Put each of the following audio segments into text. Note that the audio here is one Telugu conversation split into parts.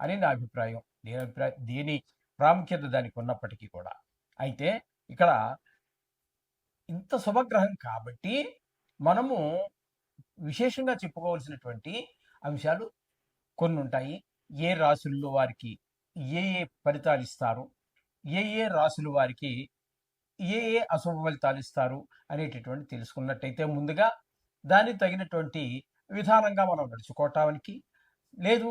అని నా అభిప్రాయం. నేను అభిప్రాయం దేని ప్రాముఖ్యత దానికి ఉన్నప్పటికీ కూడా. అయితే ఇక్కడ ఇంత శుభగ్రహం కాబట్టి మనము విశేషంగా చెప్పుకోవాల్సినటువంటి అంశాలు కొన్ని ఉంటాయి. ఏ రాసుల్లో వారికి ఏ ఏ ఫలితాలు ఇస్తారు? ఏ ఏ రాసుల వారికి ఏ ఏ అశుభ ఫలితాలు ఇస్తారు అనేటటువంటి తెలుసుకున్నట్టయితే ముందుగా దానికి తగినటువంటి విధానంగా మనం నడుచుకోవటానికి లేదు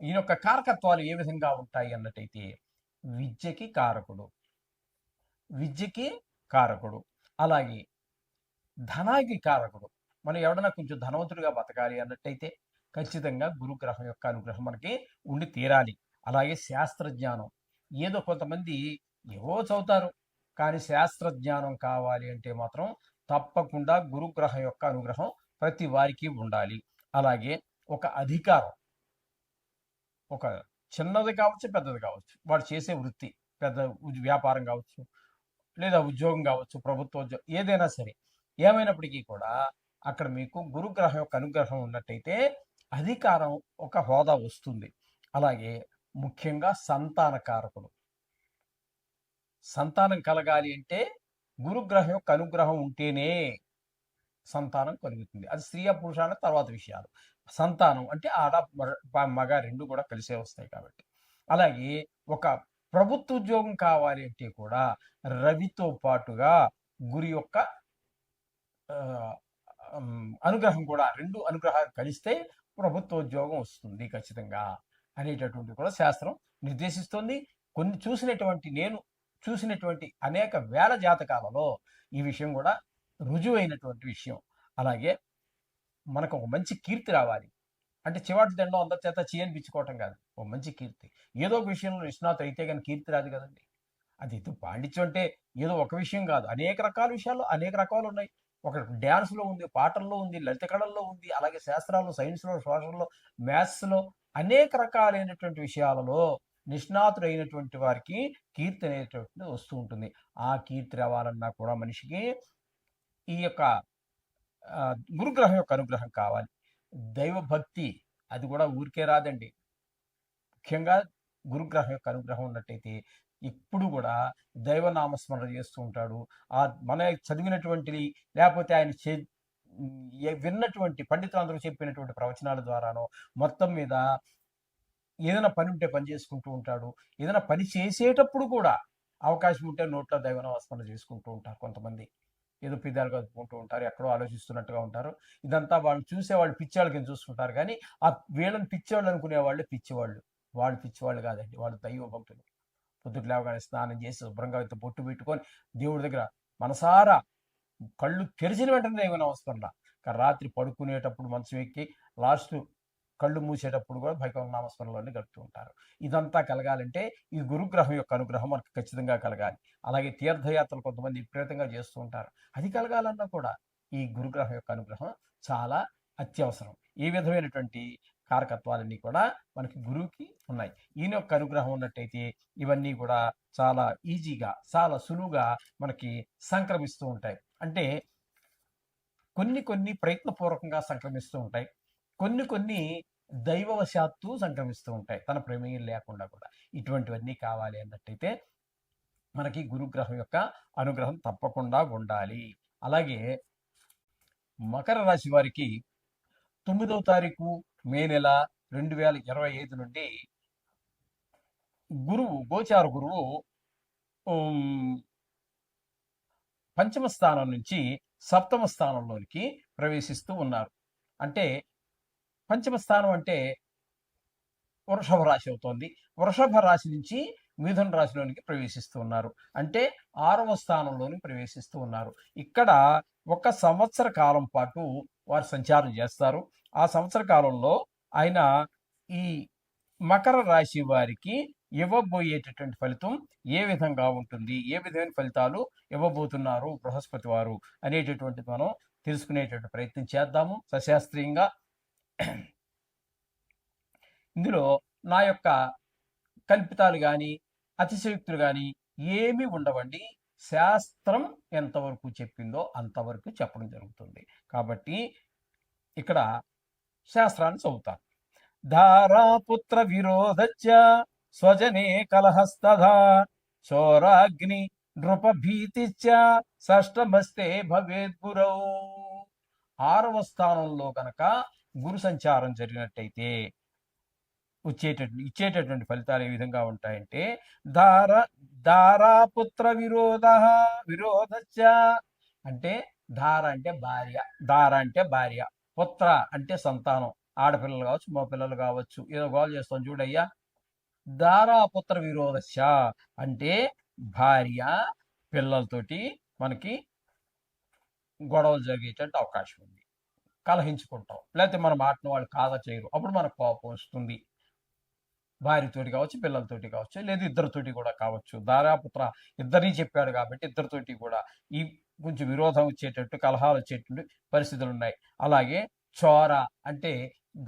ఈయన యొక్క కారకత్వాలు ఏ విధంగా ఉంటాయి అన్నట్టయితే విద్యకి కారకుడు. విద్యకి కారకుడు. అలాగే ధనానికి కారకుడు. మనం ఎవడన్నా కొంచెం ధనవంతుడిగా బతకాలి అన్నట్టయితే ఖచ్చితంగా గురుగ్రహం యొక్క అనుగ్రహం మనకి ఉండి తీరాలి. అలాగే శాస్త్రజ్ఞానం. ఏదో కొంతమంది ఏవో చదువుతారు. కానీ శాస్త్రజ్ఞానం కావాలి అంటే మాత్రం తప్పకుండా గురుగ్రహం యొక్క అనుగ్రహం ప్రతి వారికి ఉండాలి. అలాగే ఒక అధికారం. ఒక చిన్నది కావచ్చు పెద్దది కావచ్చు. వాడు చేసే వృత్తి పెద్ద వ్యాపారం కావచ్చు లేదా ఉద్యోగం కావచ్చు ప్రభుత్వ ఉద్యోగం ఏదైనా సరే. ఏమైనప్పటికీ కూడా అక్కడ మీకు గురుగ్రహం యొక్క అనుగ్రహం ఉన్నట్టయితే అధికారం ఒక హోదా వస్తుంది. అలాగే ముఖ్యంగా సంతాన కారకులు. సంతానం కలగాలి అంటే గురుగ్రహం యొక్క అనుగ్రహం ఉంటేనే సంతానం కలుగుతుంది. అది స్త్రీ పురుష తర్వాత విషయాలు. సంతానం అంటే ఆడ మగ- మగ రెండు కూడా కలిసే వస్తాయి కాబట్టి. అలాగే ఒక ప్రభుత్వ ఉద్యోగం కావాలి అంటే కూడా రవితో పాటుగా గురి యొక్క అనుగ్రహం కూడా రెండు అనుగ్రహాలు కలిస్తే ప్రభుత్వ ఉద్యోగం వస్తుంది ఖచ్చితంగా అనేటటువంటి కూడా శాస్త్రం నిర్దేశిస్తుంది. కొన్ని చూసినటువంటి నేను చూసినటువంటి అనేక వేల జాతకాలలో ఈ విషయం కూడా రుజువైనటువంటి విషయం. అలాగే మనకు ఒక మంచి కీర్తి రావాలి. అంటే చివాటి దండం అందరి చేత చేయనిపించుకోవటం కాదు. ఒక మంచి కీర్తి. ఏదో ఒక విషయంలో నిష్ణాతు అయితే కానీ కీర్తి రాదు కదండి. అది ఇది పాండిత్యం అంటే ఏదో ఒక విషయం కాదు. అనేక రకాల విషయాల్లో అనేక రకాలు ఉన్నాయి. ఒక డ్యాన్స్లో ఉంది పాటల్లో ఉంది లలిత కళల్లో ఉంది అలాగే శాస్త్రాల్లో సైన్స్లో సోషల్లో మ్యాథ్స్లో అనేక రకాలైనటువంటి విషయాలలో నిష్ణాతుడైనటువంటి వారికి కీర్తి అనేటువంటిది వస్తూ ఉంటుంది. ఆ కీర్తి రావాలన్నా కూడా మనిషికి ఈ యొక్క గురుగ్రహం యొక్క అనుగ్రహం కావాలి. దైవభక్తి అది కూడా ఊరికే రాదండి. ముఖ్యంగా గురుగ్రహం యొక్క అనుగ్రహం ఉన్నట్టయితే ఇప్పుడు కూడా దైవనామస్మరణ చేస్తూ ఉంటాడు. ఆ మన చదివినటువంటిది లేకపోతే ఆయన చే ఏ- విన్నటువంటి పండితులందరూ చెప్పినటువంటి ప్రవచనాల ద్వారానో మొత్తం మీద ఏదైనా పని ఉంటే పని చేసుకుంటూ ఉంటాడు. ఏదైనా పని చేసేటప్పుడు కూడా అవకాశం ఉంటే నోట్లో దైవనామస్మరణ చేసుకుంటూ ఉంటారు కొంతమంది. ఏదో పిదాలుగా అనుకుంటూ ఉంటారు ఎక్కడో ఆలోచిస్తున్నట్టుగా ఉంటారు. ఇదంతా వాళ్ళు చూసే వాళ్ళు పిచ్చేవాళ్ళ కింద చూసుకుంటారు. కానీ ఆ వీళ్ళని పిచ్చేవాళ్ళు అనుకునే వాళ్ళు పిచ్చివాళ్ళు. వాళ్ళు పిచ్చివాళ్ళు కాదండి. వాళ్ళు దైవ భక్తులు పొద్దుకు లేవగానే స్నానం చేసి శుభ్రంగా అయితే బొట్టు పెట్టుకొని దేవుడి దగ్గర మనసారా కళ్ళు తెరిచిన వెంటనే దేవుని అవసరం కానీ రాత్రి పడుకునేటప్పుడు మనసు ఎక్కి లాస్ట్ కళ్ళు మూసేటప్పుడు కూడా భగవన్ నామస్మరణలోనే గడుపుతూ ఉంటారు. ఇదంతా కలగాలంటే ఈ గురుగ్రహం యొక్క అనుగ్రహం మనకు ఖచ్చితంగా కలగాలి. అలాగే తీర్థయాత్రలు కొంతమంది విపరీతంగా చేస్తూ ఉంటారు. అది కలగాలన్నా కూడా ఈ గురుగ్రహం యొక్క అనుగ్రహం చాలా అత్యవసరం. ఈ విధమైనటువంటి కారకత్వాలన్నీ కూడా మనకి గురువుకి ఉన్నాయి. ఈయన యొక్క అనుగ్రహం ఉన్నట్టయితే ఇవన్నీ కూడా చాలా ఈజీగా చాలా సులువుగా మనకి సంక్రమిస్తూ ఉంటాయి. అంటే కొన్ని కొన్ని ప్రయత్నపూర్వకంగా సంక్రమిస్తూ ఉంటాయి. కొన్ని కొన్ని దైవవశాత్తు సంక్రమిస్తూ ఉంటాయి. తన ప్రమేయం లేకుండా కూడా. ఇటువంటివన్నీ కావాలి అన్నట్టయితే మనకి గురుగ్రహం యొక్క అనుగ్రహం తప్పకుండా ఉండాలి. అలాగే మకర రాశి వారికి తొమ్మిదవ తారీఖు మే నెల రెండు వేల ఇరవై ఐదు నుండి గురువు గోచార గురువు పంచమ స్థానం నుంచి సప్తమ స్థానంలోనికి ప్రవేశిస్తూ ఉన్నారు. అంటే పంచమ స్థానం అంటే వృషభ రాశి అవుతోంది. వృషభ రాశి నుంచి మిథున రాశిలోనికి ప్రవేశిస్తూ ఉన్నారు. అంటే ఆరవ స్థానంలోని ప్రవేశిస్తూ ఉన్నారు. ఇక్కడ ఒక సంవత్సర కాలం పాటు వారు సంచారం చేస్తారు. ఆ సంవత్సర కాలంలో ఆయన ఈ మకర రాశి వారికి ఇవ్వబోయేటటువంటి ఫలితం ఏ విధంగా ఉంటుంది? ఏ విధమైన ఫలితాలు ఇవ్వబోతున్నారు బృహస్పతి వారు అనేటటువంటిది మనం తెలుసుకునేటువంటి ప్రయత్నం చేద్దాము. సశాస్త్రీయంగా ఇందులో నా యొక్క కల్పితాలు కానీ అతిశయుక్తులు కానీ ఏమి ఉండవండి. శాస్త్రం ఎంతవరకు చెప్పిందో అంతవరకు చెప్పడం జరుగుతుంది. కాబట్టి ఇక్కడ శాస్త్రాన్ని చదువుతాను. ధారాపుత్ర విరోధచ్చ స్వజనే కలహస్తథా చోరాగ్ని నృపభీతిచ్చ షష్టమస్తే భవేద్గురౌ ఆరవ స్థానంలో కనుక గురు సంచారం జరిగినట్టయితే వచ్చేటటువంటి ఇచ్చేటటువంటి ఫలితాలు ఏ విధంగా ఉంటాయంటే దార దారాపుత్ర విరోధ విరోధచ్చ అంటే ధార అంటే భార్య దార అంటే భార్య పుత్ర అంటే సంతానం ఆడపిల్లలు కావచ్చు మా పిల్లలు కావచ్చు ఏదో గోల్ చేస్తాం చూడయ్యా. దారాపుత్ర విరోధశ అంటే భార్య పిల్లలతోటి మనకి గొడవలు జరిగేటువంటి అవకాశం ఉంది. కలహించుకుంటాం. లేకపోతే మన మాటను వాళ్ళు కాదా చేయరు. అప్పుడు మనకు కోపం వస్తుంది. భార్యతోటి కావచ్చు పిల్లలతోటి కావచ్చు లేదా ఇద్దరితోటి కూడా కావచ్చు. దారాపుత్ర ఇద్దరిని చెప్పాడు కాబట్టి ఇద్దరితోటి కూడా ఈ కొంచెం విరోధం వచ్చేటట్టు కలహాలు వచ్చేటట్టు పరిస్థితులు ఉన్నాయి అలాగే చోర అంటే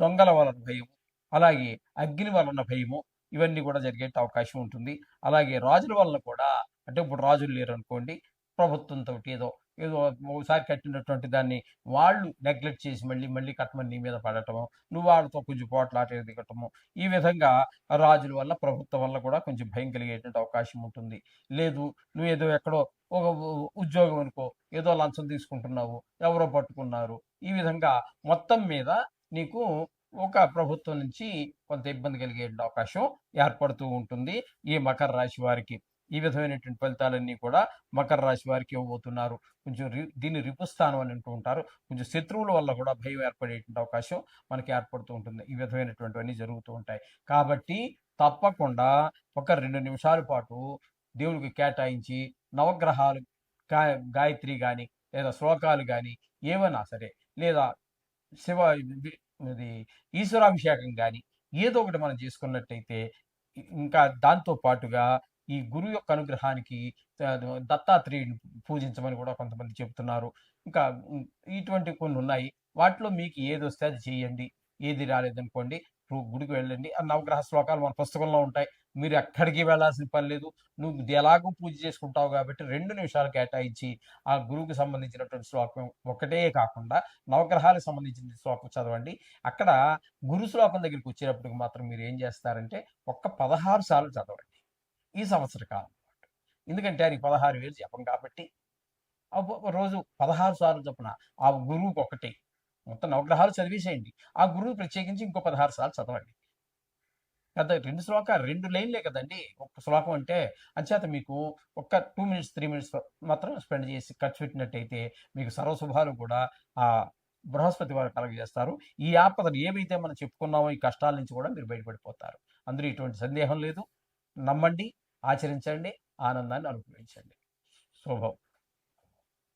దొంగల వలన భయము అలాగే అగ్ని వలన భయము ఇవన్నీ కూడా జరిగే అవకాశం ఉంటుంది. అలాగే రాజుల వలన కూడా అంటే ఇప్పుడు రాజులు లేరు అనుకోండి ప్రభుత్వంతో ఏదో ఏదో ఒకసారి కట్టినటువంటి దాన్ని వాళ్ళు నెగ్లెక్ట్ చేసి మళ్ళీ మళ్ళీ కట్టమని నీ మీద పడటము నువ్వు వాళ్ళతో కొంచెం పోట్లాట దిగటము ఈ విధంగా రాజుల వల్ల ప్రభుత్వం వల్ల కూడా కొంచెం భయం కలిగేటువంటి అవకాశం ఉంటుంది. లేదు నువ్వు ఏదో ఎక్కడో ఒక ఉద్యోగం అనుకో ఏదో లంచం తీసుకుంటున్నావు ఎవరో పట్టుకున్నారు ఈ విధంగా మొత్తం మీద నీకు ఒక ప్రభుత్వం నుంచి కొంత ఇబ్బంది కలిగే అవకాశం ఏర్పడుతూ ఉంటుంది ఈ మకర రాశి వారికి. ఈ విధమైనటువంటి ఫలితాలన్నీ కూడా మకర రాశి వారికి ఇవ్వబోతున్నారు. కొంచెం రి దీన్ని రిపుస్థానం అని అంటూ ఉంటారు. కొంచెం శత్రువుల వల్ల కూడా భయం ఏర్పడేటువంటి అవకాశం మనకి ఏర్పడుతూ ఉంటుంది. ఈ విధమైనటువంటివన్నీ జరుగుతూ ఉంటాయి. కాబట్టి తప్పకుండా ఒక రెండు నిమిషాల పాటు దేవుడికి కేటాయించి నవగ్రహాలు గా గాయత్రి కానీ లేదా శ్లోకాలు కానీ ఏమైనా సరే లేదా శివ ఇది ఈశ్వరాభిషేకం కానీ ఏదో ఒకటి మనం చేసుకున్నట్టయితే ఇంకా దాంతో పాటుగా ఈ గురువు యొక్క అనుగ్రహానికి ఆ, దత్తాత్రేయుని పూజించమని కూడా కొంతమంది చెబుతున్నారు. ఇంకా ఇటువంటి కొన్ని ఉన్నాయి. వాటిలో మీకు ఏది వస్తే అది చేయండి. ఏది రాలేదనుకోండి గుడికి వెళ్ళండి. ఆ నవగ్రహ శ్లోకాలు మన పుస్తకంలో ఉంటాయి. మీరు ఎక్కడికి వెళ్ళాల్సిన పని లేదు. నువ్వు ఎలాగో పూజ చేసుకుంటావు కాబట్టి రెండు నిమిషాలు కేటాయించి ఆ గురువుకి సంబంధించినటువంటి శ్లోకం ఒకటే కాకుండా నవగ్రహాలకు సంబంధించిన శ్లోకం చదవండి. అక్కడ గురు శ్లోకం దగ్గరికి వచ్చేటప్పటికి మాత్రం మీరు ఏం చేస్తారంటే ఒక్క పదహారు సార్లు చదవండి. ఈ సంవత్సర కాలం ఎందుకంటే అది పదహారు వేలు జపం కాబట్టి రోజు పదహారు సార్లు చొప్పున ఆ గురువుకి ఒకటి. మొత్తం నవగ్రహాలు చదివేసేయండి. ఆ గురువు ప్రత్యేకించి ఇంకో పదహారు సార్లు చదవండి. కదా రెండు శ్లోకాలు రెండు లైన్లే కదండి. ఒక్క శ్లోకం అంటే అంచేత మీకు ఒక్క టూ మినిట్స్ త్రీ మినిట్స్ మాత్రం స్పెండ్ చేసి ఖర్చు పెట్టినట్టయితే మీకు సర్వశుభాలు కూడా ఆ బృహస్పతి వారు కలగజేస్తారు. ఈ ఆపదలు ఏవైతే మనం చెప్పుకున్నామో ఈ కష్టాల నుంచి కూడా మీరు బయటపడిపోతారు. అందులో ఇటువంటి సందేహం లేదు. నమ్మండి. ఆచరించండి ఆనందాన్ని అనుభవించండి. శుభం.